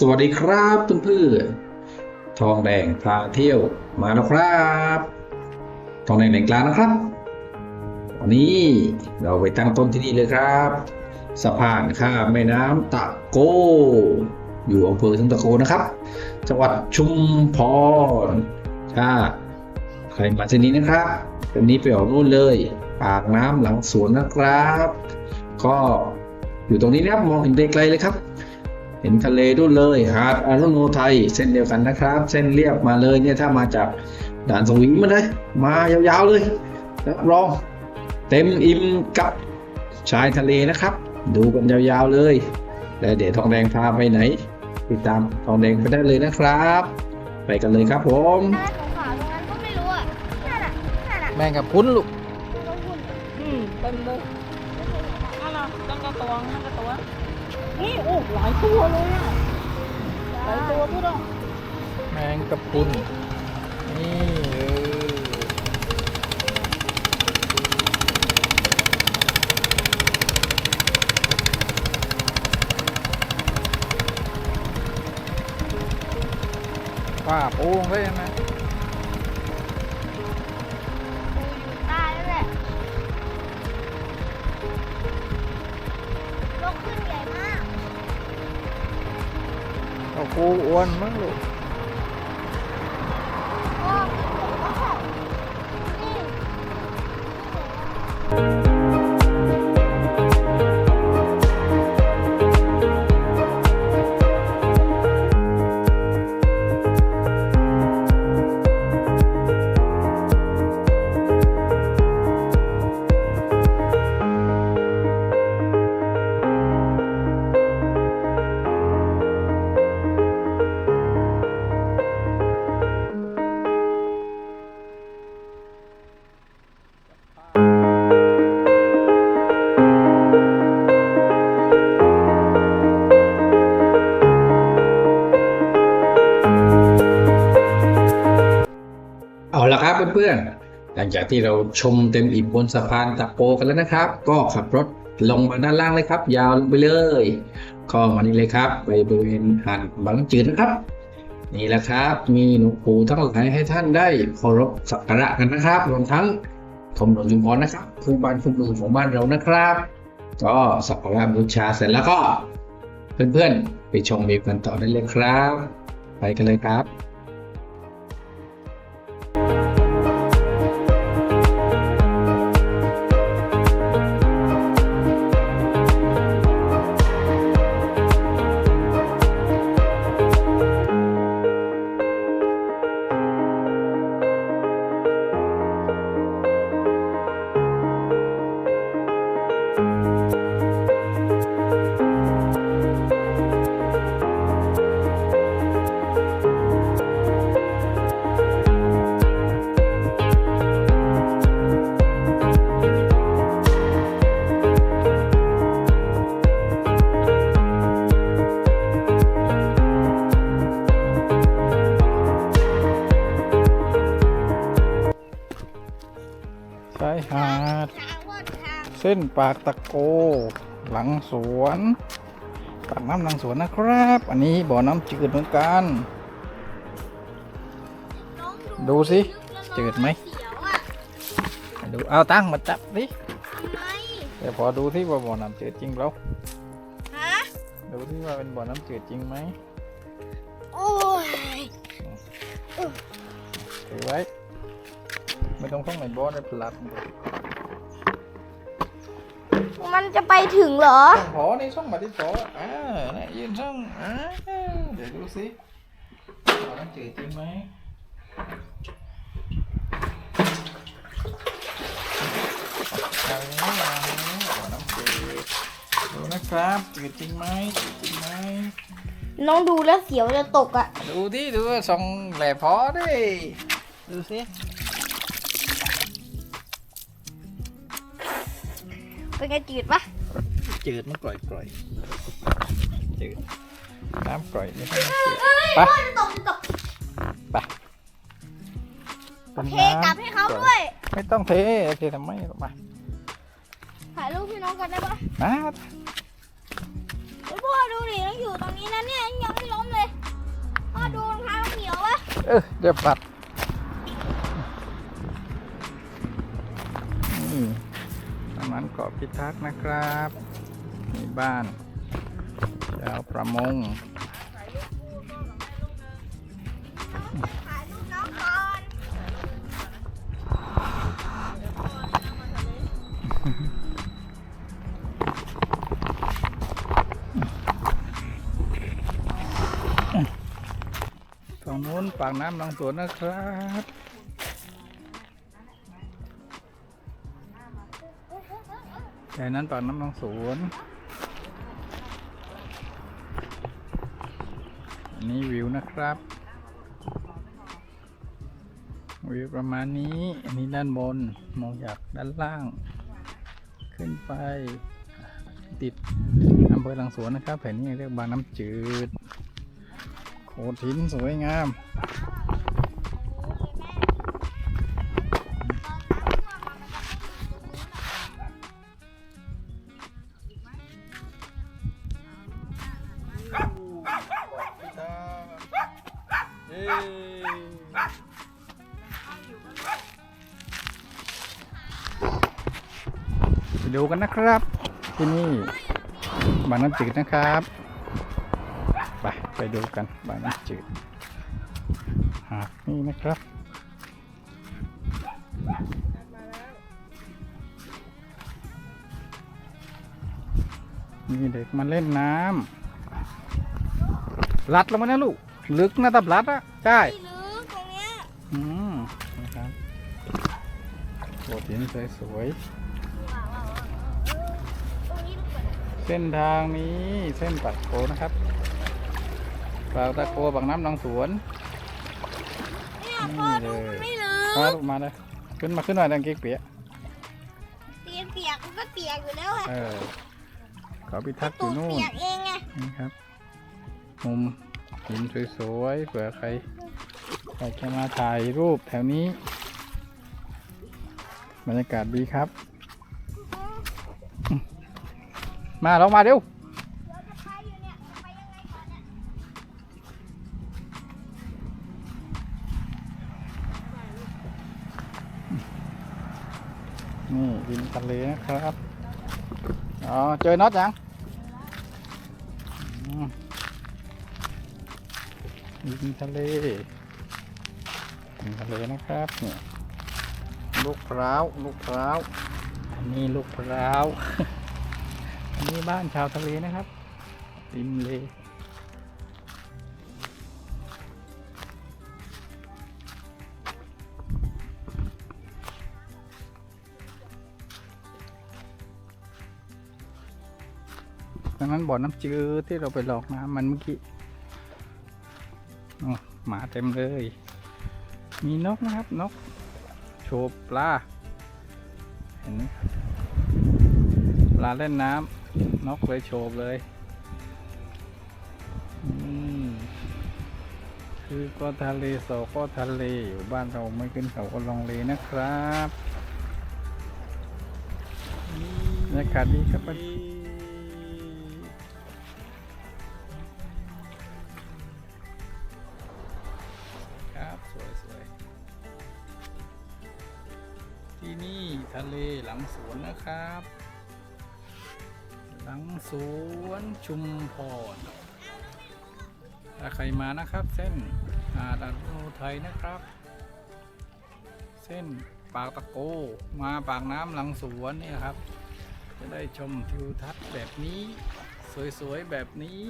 สวัสดีครับเพื่อนๆทองแดงพาเที่ยวมาแล้วครับ ทองแดงแหล่งกลางนะครับ วันนี้เราไปตั้งต้นที่นี่เลยครับ สะพานข้ามแม่น้ำตะโก อยู่อำเภอสังตะโกนะครับ จังหวัดชุมพรถ้าใครมาที่นี้นะครับวันนี้ไปออกนู่นเลย ปากน้ำหลังสวนนะครับ ก็อยู่ตรงนี้นะครับมองเห็นไกลๆเลยครับ ห็นทะเลด้วยเลยหาดอารุโนไทย เส้นเดียวกันนะครับ เส้นเรียบมาเลยเนี่ยถ้ามาจากด่านสวีมาเลยมายาวๆเลยรับรองเต็มอิ่มกับชายทะเลนะครับ ดูกันยาวๆเลยแล้วเดี๋ยวทองแดงพาไปไหน ติดตามทองแดงไปได้เลยนะครับ ไปกันเลยครับผมอะไรขาวๆตรงนั้นก็ไม่รู้อะนั่นน่ะนั่นน่ะแมงกับพุ้นลูกตัวหุ่นอืมเต็มเลยนั่นน่ะนั่นกระตัวนั่นกระตัว นี่โอ้หลายตัวเลยอะหลายตัวพี่น้องแมงกับพุ้นนี่เออว่าโป้งได้ไงดู เอาปูอ้วนมั้งลูก หลังจากที่เราชมเต็มอิ่มบนสะพานตะโกกันแล้วนะครับ ก็ขับรถลงมาด้านล่างเลยครับ ยาวลงไปเลย ก็มานี่เลยครับ ไปบริเวณหาดบางจืดนะครับ นี่แหละครับ มีหลวงปู่ทั้งหลายให้ท่านได้เคารพสักการะกันนะครับรวมทั้งกรมหลวงชุมพรนะครับคู่บ้านคู่เมืองของบ้านเรานะครับ ก็สักการะบูชาเสร็จแล้วก็ เพื่อนๆไปชมวิวกันต่อได้เลยครับ ไปกันเลยครับายหาดทางว่าทางเส้นปากตะโก หลังสวนปากน้ำหลังสวนนะครับ อันนี้บ่อน้ำจืดเหมือนกันน้องดูสิแล้วน้องจืดไหมเสียวอะดูเอาตั้งมาจับดิทำไมเดี๋ยวพอดูที่ว่าบ่อน้ำจืดจริงแล้วฮะดูที่ว่าเป็นบ่อน้ำจืดจริงไหมโอ้ยถือไว้ ไม่ต้องท่องในบ่อในพลัดมันจะไปถึงเหรอช่องพอนี่ช่องมาที่พออ่านี่ยืนช่องอ่าเดี๋ยวดูสิบ่อน้ำจืดจริงไหมเอาอย่างนี้เอาอย่างนี้บ่อน้ำจืดดูนะครับจืดจริงไหมจืดจริงไหมน้องดูแล้วเสียวจะตกอะ ดูที่ดูส่องแหล่พอดิ ดูสิ เป็นไงจืดปะจืดมันกร่อยกร่อยจืดน้ำกร่อยไม่ใช่น้ำจืดปตกตกไปเทกลับให้เขาด้วย ไม่ต้องเทเททำไมหรอมาถ่ายรูปพี่น้องกันได้ปะมาพ่อดูดิยังอยู่ตรงนี้นะเนี่ยยังไม่ล้มเลยพ่อดูรองเท้าเหนียวปะเออเดี๋ยวปัด เกาะพิทักษ์นะครับมีบ้านชาวประมงถ่ายรูปน้องนฝั่งนู้นปากน้ำลำสวนนะครับ แต่นั้นปากน้ำลำสวนอันนี้วิวนะครับ วิวประมาณนี้ อันนี้ด้านบน มองจากด้านล่าง ขึ้นไปติดอำเภอหลังสวนนะครับแผ่นนี้เรียกบางน้ำจืด โขดหินสวยงาม ไปดูกันนะครับ ที่นี่บางน้ำจืดนะครับ ไปไปดูกันบางน้ำจืดหาดนี่นะครับมีเด็กมาเล่นน้ำลัดลงมานะลูก ลึกนะตับลัดอะใช่ไม่ลึกตรงเนี้ยอืมนะครับโขดหินสวยตรงนี้ลูกเปิดๆเส้นทางนี้เส้นปักโกนะครับปากตะโกปากน้ำลงสวน เนี่ยพ่อดูมันไม่ลึมากลูกมาเลยขึ้นมาขึ้นหน่อยดังเก๊กเปียเตียนเปียกมันก็เปียกอยู่แล้วอะเออเขาพิทักษ์อตูยู่ดนู่นเปียกเองไง นี่ครับมุม หินสวยๆเผื่อใครอยากจะมาถ่ายรูปแถวนี้ บรรยากาศดีครับ มาลองมาเร็วเราจะไปอยู่เนี่ยจะไปยังไงก่อนเนี่ยนี่ดินทะเลนะครับ อ๋อ เจอน็อตยัง ดินทะเลดินทะเลนะครับเนี่ยลูกพร้าวลูกพร้าวอันนี้ลูกพร้าวอันนี้บ้านชาวทะเลนะครับริมเลดังนั้นบ่อน้ำจืดที่เราไปหลอกน้ำมันเมื่อกี้ หมาเต็มเลย มีนกนะครับนก โชว์ปลา เห็นไหมปลาเล่นน้ำนกเลยโชว์เลยคือก็ทะเลโสก็ทะเลอยู่บ้านเราไม่ขึ้นเขาก็ลองเลนะครับบรรยากาศดีครับครับ ที่นี่ทะเลหลังสวนนะครับ หลังสวนชุมพรถ้าใครมานะครับ เส้นหาดอันโนไทยนะครับ เส้นปากตะโกมาปากน้ำหลังสวนนี่นะครับ จะได้ชมทิวทัศน์แบบนี้ สวยๆแบบนี้